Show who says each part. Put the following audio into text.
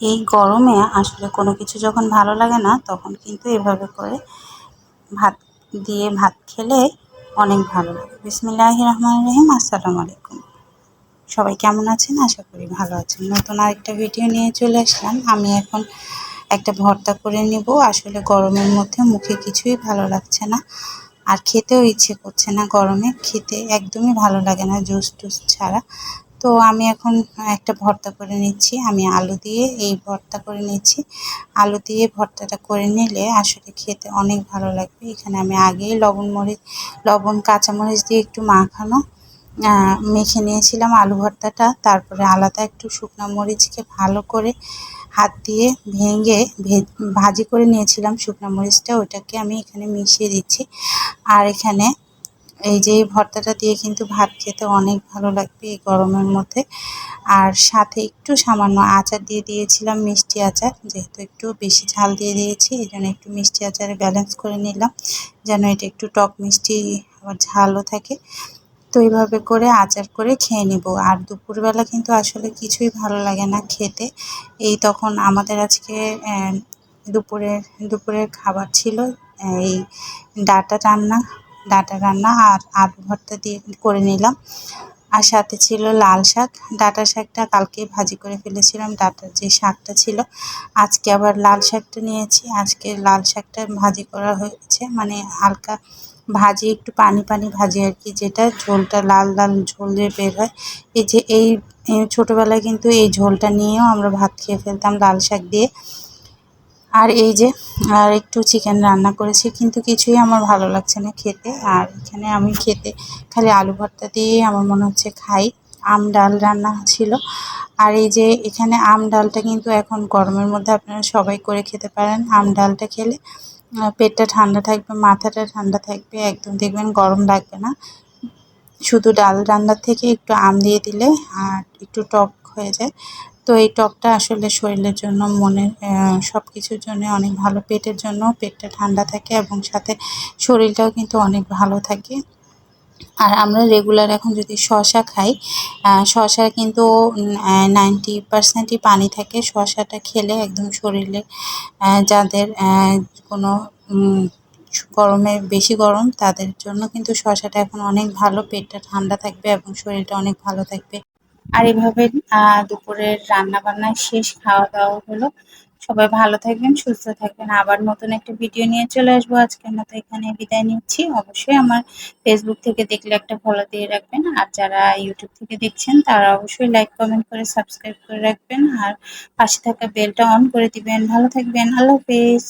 Speaker 1: এই গরমে আসলে কোনো কিছু যখন ভালো লাগে না, তখন কিন্তু এভাবে করে ভাত দিয়ে ভাত খেলে অনেক ভালো লাগে। বিসমিল্লাহ রহমান রহিম, আসসালামু আলাইকুম। সবাই কেমন আছেন? আশা করি ভালো আছেন। নতুন আরেকটা ভিডিও নিয়ে চলে আসলাম। আমি এখন একটা ভর্তা করে নেব। আসলে গরমের মধ্যে মুখে কিছুই ভালো লাগছে না। আর খেতেও ইচ্ছে করছে না গরমে। খেতে একদমই ভালো লাগে না, জুস টুস ছাড়া। তো আমি এখন একটা ভর্তা করে নিচ্ছি। আমি আলু দিয়ে এই ভর্তা করে নিচ্ছি। আলু দিয়ে ভর্তাটা করে নিলে আসলে খেতে অনেক ভালো লাগবে। এখানে আমি আগেই লবণ মরিচ, লবণ, কাঁচামরিচ দিয়ে একটু মাখানো মেখে নিয়েছিলাম আলু ভর্তাটা। তারপরে আলাদা একটু শুকনো মরিচকে ভালো করে হাত দিয়ে ভেঙে ভাজি করে নিয়েছিলাম শুকনো মরিচটা। ওইটাকে আমি এখানে মিশিয়ে দিচ্ছি। আর এখানে এই যে ভর্তাটা দিয়ে কিন্তু ভাত খেতে অনেক ভালো লাগবে এই গরমের মধ্যে। আর সাথে একটু সামান্য আচার দিয়ে দিয়েছিলাম, মিষ্টি আচার। যেহেতু একটু বেশি ঝাল দিয়ে দিয়েছি, এই জন্য একটু মিষ্টি আচারে ব্যালেন্স করে নিলাম, যেন এটা একটু টক মিষ্টি আবার ঝালও থাকে। তো এইভাবে করে আচার করে খেয়ে নেব। আর দুপুরবেলা কিন্তু আসলে কিছুই ভালো লাগে না খেতে। এই তখন আমাদের আজকে দুপুরের দুপুরের খাবার ছিল এই ডাটা রান্না। ডাটা রান্না আর আলু ভর্তা দিয়ে করে নিলাম। আর সাথে ছিল লাল শাক। ডাটা শাকটা কালকে ভাজি করে ফেলেছিলাম। ডাটার যে শাকটা ছিল, আজকে আবার লাল শাকটা নিয়েছি। আজকে লাল শাকটা ভাজি করা হয়েছে। মানে হালকা ভাজি, একটু পানি পানি ভাজি আর কি, যেটা ঝোলটা লাল লাল ঝোল দিয়ে বের হয়। এই যে এই ছোটোবেলায় কিন্তু এই ঝোলটা নিয়েও আমরা ভাত খেয়ে ফেলতাম লাল শাক দিয়ে। আর এই যে, আর একটু চিকেন রান্না করেছি, কিন্তু কিছুই আমার ভালো লাগছে না খেতে। আর এখানে আমি খেতে খালি আলু ভর্তা দিয়ে আমার মনে হচ্ছে খাই। আম ডাল রান্না ছিল। আর এই যে, এখানে আম ডালটা কিন্তু এখন গরমের মধ্যে আপনারা সবাই করে খেতে পারেন আম ডালটা খেলে। পেটটা ঠান্ডা থাকবে, মাথাটা ঠান্ডা থাকবে, একদম দেখবেন গরম লাগবে না। শুধু ডাল রান্নার থেকে একটু আম দিয়ে দিলে আর একটু টক হয়ে যায়। তো এই টকটা আসলে শরীরের জন্য মনের সব কিছুর জন্য অনেক ভালো। পেটের জন্য পেটটা ঠান্ডা থাকে এবং সাথে শরীরটাও কিন্তু অনেক ভালো থাকে। আর আমরা রেগুলার এখন যদি শশা খাই শশা কিন্তু নাইনটি পারসেন্টই পানি থাকে। শশাটা খেলে একদম শরীরে যাদের কোনো গরমে বেশি গরম, তাদের জন্য কিন্তু শশাটা এখন অনেক ভালো। পেটটা ঠান্ডা থাকবে এবং শরীরটা অনেক ভালো থাকবে। আর এভাবে দুপুরের রান্না বান্না শেষ খাওয়া দাওয়া হলো। সবাই ভালো থাকবেন, সুস্থ থাকবেন। আবার নতুন একটা ভিডিও নিয়ে চলে আসব আজকের মতো এখানে বিদায় নিচ্ছি। অবশ্যই আমার ফেসবুক থেকে দেখলে একটা ফলো দিয়ে রাখবেন। আর যারা ইউটিউব থেকে দেখছেন, তারা অবশ্যই লাইক কমেন্ট করে সাবস্ক্রাইব করে রাখবেন। আর পাশে থাকা বেলটা অন করে দিবেন। ভালো থাকবেন। আল্লাহ হাফেজ।